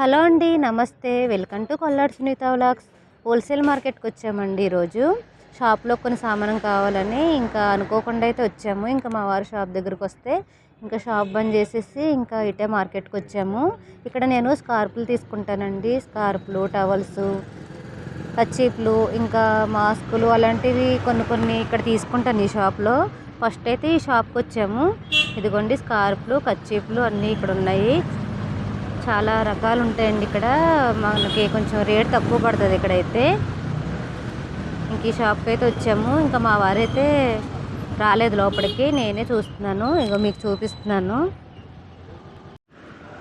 Hello అండి నమస్తే. Welcome to కొల్లాడ్ సునీత వ్లాగ్స్. హోల్సేల్ మార్కెట్కి వచ్చామండి ఈరోజు. షాప్లో కొన్ని సామానం కావాలని ఇంకా అనుకోకుండా అయితే వచ్చాము. ఇంకా మా వారు షాప్ దగ్గరికి వస్తే ఇంకా షాప్ బంద్ చేసేసి ఇంకా ఇటే మార్కెట్కి వచ్చాము. ఇక్కడ నేను స్కార్పులు తీసుకుంటానండి. స్కార్పులు టవల్స్ కచ్చీపులు ఇంకా మాస్కులు అలాంటివి కొన్ని కొన్ని ఇక్కడ తీసుకుంటాను ఈ షాప్లో. ఫస్ట్ అయితే ఈ షాప్కి వచ్చాము. ఇదిగోండి స్కార్పులు కచ్చీపులు అన్నీ ఇక్కడ ఉన్నాయి. చాలా రకాలు ఉంటాయండి ఇక్కడ. మనకి కొంచెం రేట్ తక్కువ పడుతుంది ఇక్కడైతే. ఇంక ఈ షాప్కి అయితే వచ్చాము. ఇంకా మా వారైతే రాలేదు లోపలికి. నేనే చూస్తున్నాను. ఇంకో మీకు చూపిస్తున్నాను.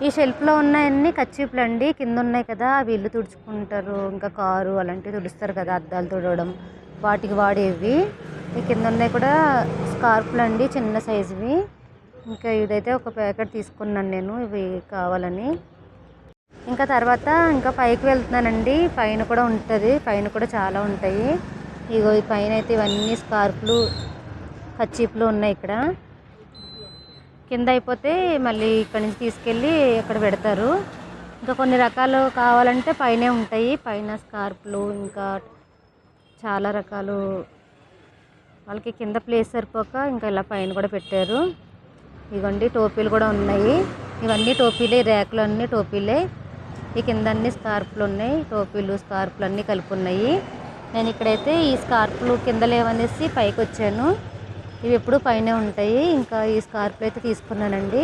ఈ షెల్ఫ్లో ఉన్నాయన్నీ కచ్చిపులు అండి. కింద ఉన్నాయి కదా. అవి ఇల్లు తుడుచుకుంటారు. ఇంకా కారు అలాంటివి తుడుస్తారు కదా. అద్దాలు తుడవడం. వాటికి వాడేవి. ఈ కింద ఉన్నాయి కూడా స్కార్ఫ్లు అండి. చిన్న సైజువి. ఇంకా ఇదైతే ఒక ప్యాకెట్ తీసుకున్నాను నేను. ఇవి కావాలని. ఇంకా తర్వాత ఇంకా పైకి వెళ్తున్నానండి. పైన కూడా ఉంటుంది. పైన కూడా చాలా ఉంటాయి. ఇగో ఈ పైన అయితే ఇవన్నీ స్కార్ఫ్లు కచ్చీపులు ఉన్నాయి ఇక్కడ. కింద అయిపోతే మళ్ళీ ఇక్కడ నుంచి తీసుకెళ్ళి అక్కడ పెడతారు. ఇంకా కొన్ని రకాలు కావాలంటే పైనే ఉంటాయి. పైన స్కార్ఫ్లు ఇంకా చాలా రకాలు. వాళ్ళకి కింద ప్లేస్ సరిపోక ఇంకా ఇలా పైన కూడా పెట్టారు. ఇవ్వండి టోపీలు కూడా ఉన్నాయి. ఇవన్నీ టోపీలే ర్యాకులు అన్నీ టోపీలే. ఈ కింద అన్ని స్కార్ఫ్లు ఉన్నాయి టోపీలు స్కార్ఫ్లు అన్నీ కలిపి ఉన్నాయి నేను ఇక్కడైతే ఈ స్కార్ఫ్లు కింద లేవనేసి పైకి వచ్చాను. ఇవి ఎప్పుడు పైనే ఉంటాయి. ఇంకా ఈ స్కార్ఫ్లు అయితే తీసుకున్నానండి.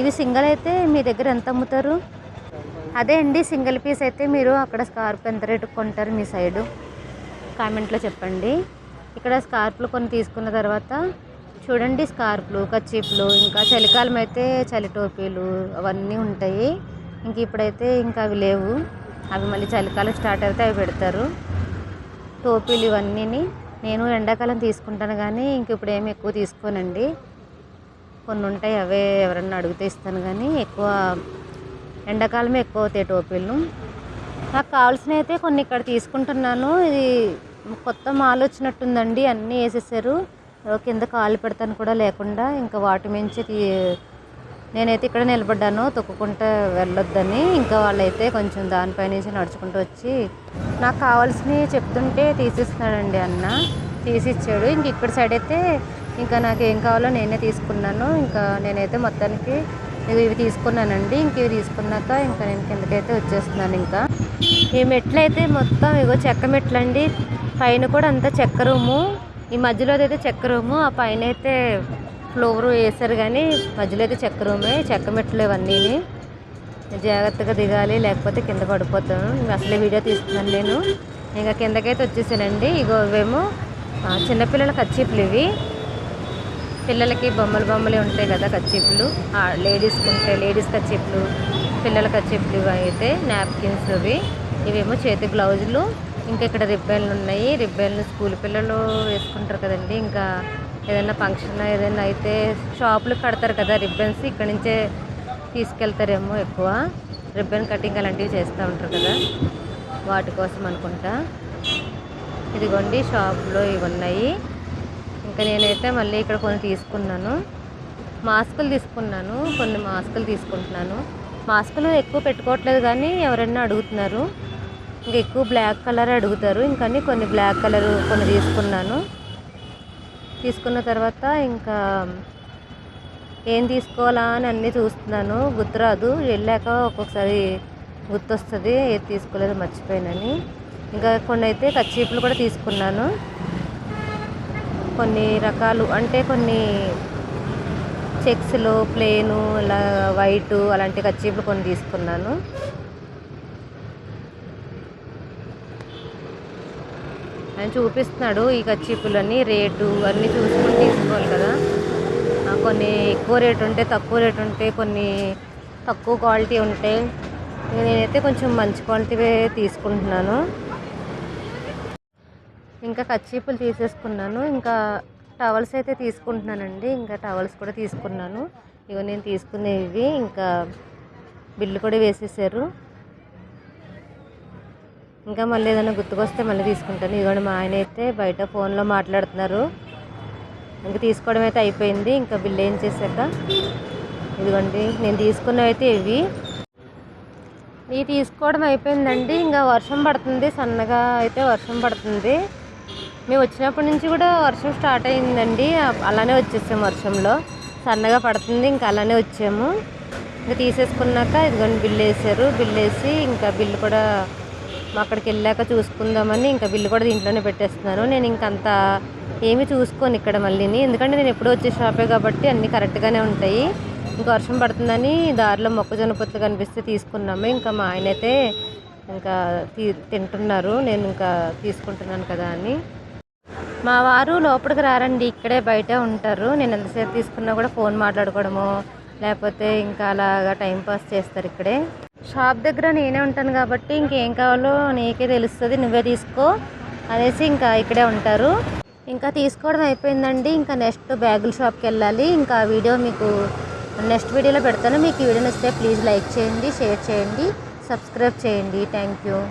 ఇవి సింగిల్ అయితే మీ దగ్గర ఎంత అమ్ముతారు? అదే అండి సింగిల్ పీస్ అయితే మీరు అక్కడ స్కార్ఫ్ ఎంత రేటు కొంటారు మీ సైడు? కామెంట్లో చెప్పండి. ఇక్కడ స్కార్ఫ్లు కొన్ని తీసుకున్న తర్వాత చూడండి స్కార్ఫ్లు కచ్చీపులు ఇంకా చలికాలం అయితే చలి టోపీలు అవన్నీ ఉంటాయి. ఇంక ఇప్పుడైతే ఇంకా అవి లేవు. అవి మళ్ళీ చలికాలం స్టార్ట్ అయితే అవి పెడతారు. టోపీలు ఇవన్నీని నేను ఎండాకాలం తీసుకుంటాను కానీ ఇంక ఇప్పుడు ఏమి ఎక్కువ తీసుకోనండి. కొన్ని ఉంటాయి అవే ఎవరన్నా అడిగితే ఇస్తాను కానీ ఎక్కువ ఎండాకాలమే ఎక్కువ అవుతాయి టోపీలు. నాకు కావాల్సినవి అయితే కొన్ని ఇక్కడ తీసుకుంటున్నాను. ఇది కొత్త మాల్ వచ్చినట్టుందండి అన్నీ వేసేసారు. కింద కాలు పెడతాను కూడా లేకుండా ఇంకా వాటి మించి తీ నేనైతే ఇక్కడ నిలబడ్డాను. తొక్కుకుంటూ వెళ్ళొద్దని. ఇంకా వాళ్ళైతే కొంచెం దానిపై నుంచి నడుచుకుంటూ వచ్చి నాకు కావాల్సినవి చెప్తుంటే తీసిస్తున్నాడండి అన్న. తీసిచ్చాడు. ఇంక ఇక్కడ సైడ్ అయితే ఇంకా నాకు ఏం కావాలో నేనే తీసుకున్నాను. ఇంకా నేనైతే మొత్తానికి ఇవి తీసుకున్నానండి. ఇంక ఇవి తీసుకున్నాక ఇంకా నేను కిందకైతే వచ్చేస్తున్నాను ఇంకా. ఈ మెట్లు అయితే మొత్తం ఇగో చెక్క మెట్లు అండి పైన కూడా అంతా చెక్క రూము. ఈ మధ్యలో అయితే చెక్క రూము. ఆ పైన అయితే ఫ్లోర్ వేసారు కానీ మధ్యలో అయితే చెక్క రూమే చెక్క మెట్లు ఇవన్నీ. జాగ్రత్తగా దిగాలి లేకపోతే కింద పడిపోతాను. అసలే వీడియో తీస్తున్నాను నేను. ఇంకా కిందకైతే వచ్చేసానండి. ఇగో ఇవేమో చిన్నపిల్లల కచ్చీపులు ఇవి. పిల్లలకి బొమ్మలు బొమ్మలు ఉంటాయి కదా కచ్చీపులు. లేడీస్కి ఉంటాయి లేడీస్ కచ్చీపులు పిల్లల కచ్చీపులు ఇవి అయితే నాప్కిన్స్ ఇవి ఇవేమో చేతి బ్లౌజులు. ఇంకా ఇక్కడ రిబ్బన్లు ఉన్నాయి. రిబ్బన్లు స్కూల్ పిల్లలు వేసుకుంటారు కదండి. ఇంకా ఏదైనా ఫంక్షన్ ఏదైనా అయితే షాపులు కడతారు కదా రిబ్బన్స్ ఇక్కడ నుంచే తీసుకెళ్తారేమో ఎక్కువ. రిబ్బన్ కటింగ్ అలాంటివి చేస్తూ ఉంటారు కదా వాటి కోసం అనుకుంటా. ఇదిగోండి షాప్లో ఇవి ఉన్నాయి. ఇంకా నేనైతే మళ్ళీ ఇక్కడ కొన్ని తీసుకున్నాను. మాస్కులు తీసుకున్నాను కొన్ని మాస్కులు తీసుకుంటున్నాను. మాస్కులు ఎక్కువ పెట్టుకోవట్లేదు కానీ ఎవరైనా అడుగుతున్నారు. ఇంకా ఎక్కువ బ్లాక్ కలర్ అడుగుతారు. ఇంకా కొన్ని బ్లాక్ కలర్ కొన్ని తీసుకున్నాను. తీసుకున్న తర్వాత ఇంకా ఏం తీసుకోవాలా అని అన్నీ చూస్తున్నాను. గుర్తురాదు. వెళ్ళాక ఒక్కొక్కసారి గుర్తొస్తుంది. ఏది తీసుకోలేదు మర్చిపోయానని. ఇంకా కొన్ని అయితే కచ్చీపులు కూడా తీసుకున్నాను. కొన్ని రకాలు అంటే కొన్ని చెక్స్లో ప్లేను ఇలా వైటు అలాంటి కచ్చీపులు కొన్ని తీసుకున్నాను. చూపిస్తున్నాడు ఈ కచ్చీపులన్నీ రేటు అన్నీ చూసుకొని తీసుకోవాలి కదా. కొన్ని ఎక్కువ రేటు ఉంటాయి తక్కువ రేటు ఉంటాయి కొన్ని తక్కువ క్వాలిటీ ఉంటాయి నేనైతే కొంచెం మంచి క్వాలిటీవే తీసుకుంటున్నాను. ఇంకా కచ్చీపులు తీసేసుకున్నాను. ఇంకా టవల్స్ అయితే తీసుకుంటున్నానండి. ఇంకా టవల్స్ కూడా తీసుకున్నాను. ఇగో నేను తీసుకునేవి. ఇంకా బిల్లు కూడా వేసేసారు. ఇంకా మళ్ళీ ఏదైనా గుర్తుకొస్తే మళ్ళీ తీసుకుంటాను. ఇదిగోండి మా ఆయన అయితే బయట ఫోన్లో మాట్లాడుతున్నారు. ఇంకా తీసుకోవడం అయితే అయిపోయింది. ఇంకా బిల్ ఏం చేశాక? ఇదిగోండి నేను తీసుకున్నవి అయితే ఇవి. ఇది తీసుకోవడం అయిపోయిందండి. ఇంకా వర్షం పడుతుంది. సన్నగా అయితే వర్షం పడుతుంది. మేము వచ్చినప్పటి నుంచి కూడా వర్షం స్టార్ట్ అయిందండి. అలానే వచ్చేసాము వర్షంలో. సన్నగా పడుతుంది. ఇంకా అలానే వచ్చాము. ఇంకా తీసేసుకున్నాక ఇదిగోండి బిల్లు వేసారు బిల్లు వేసి ఇంకా బిల్లు కూడా అక్కడికి వెళ్ళాక చూసుకుందామని ఇంకా బిల్లు కూడా దీంట్లోనే పెట్టేస్తున్నాను. నేను ఇంకంత ఏమి చూసుకోను ఇక్కడ మళ్ళీని. ఎందుకంటే నేను ఎప్పుడూ వచ్చే షాపే కాబట్టి అన్నీ కరెక్ట్గానే ఉంటాయి. ఇంకా వర్షం పడుతుందని దారిలో మొక్కజొన్న పొత్తులు కనిపిస్తే తీసుకున్నాము. ఇంకా మా ఆయన అయితే ఇంకా తీ తింటున్నారు. నేను ఇంకా తీసుకుంటున్నాను కదా అని. మా వారు లోపలికి రారండి. ఇక్కడే బయట ఉంటారు. నేను ఎంతసేపు తీసుకున్నా కూడా ఫోన్ మాట్లాడుకోవడము లేకపోతే ఇంకా అలాగా టైం పాస్ చేస్తారు ఇక్కడే. షాప్ దగ్గర నేనే ఉంటాను కాబట్టి ఇంకేం కావాలో నీకే తెలుస్తుంది నువ్వే తీసుకో అనేసి ఇంకా ఇక్కడే ఉంటారు. ఇంకా తీసుకోవడం అయిపోయిందండి. ఇంకా నెక్స్ట్ బ్యాగుల షాప్కి వెళ్ళాలి. ఇంకా వీడియో మీకు నెక్స్ట్ వీడియోలో పెడతాను. మీకు ఈ వీడియో నచ్చితే ప్లీజ్ లైక్ చేయండి షేర్ చేయండి సబ్స్క్రైబ్ చేయండి. Thank you.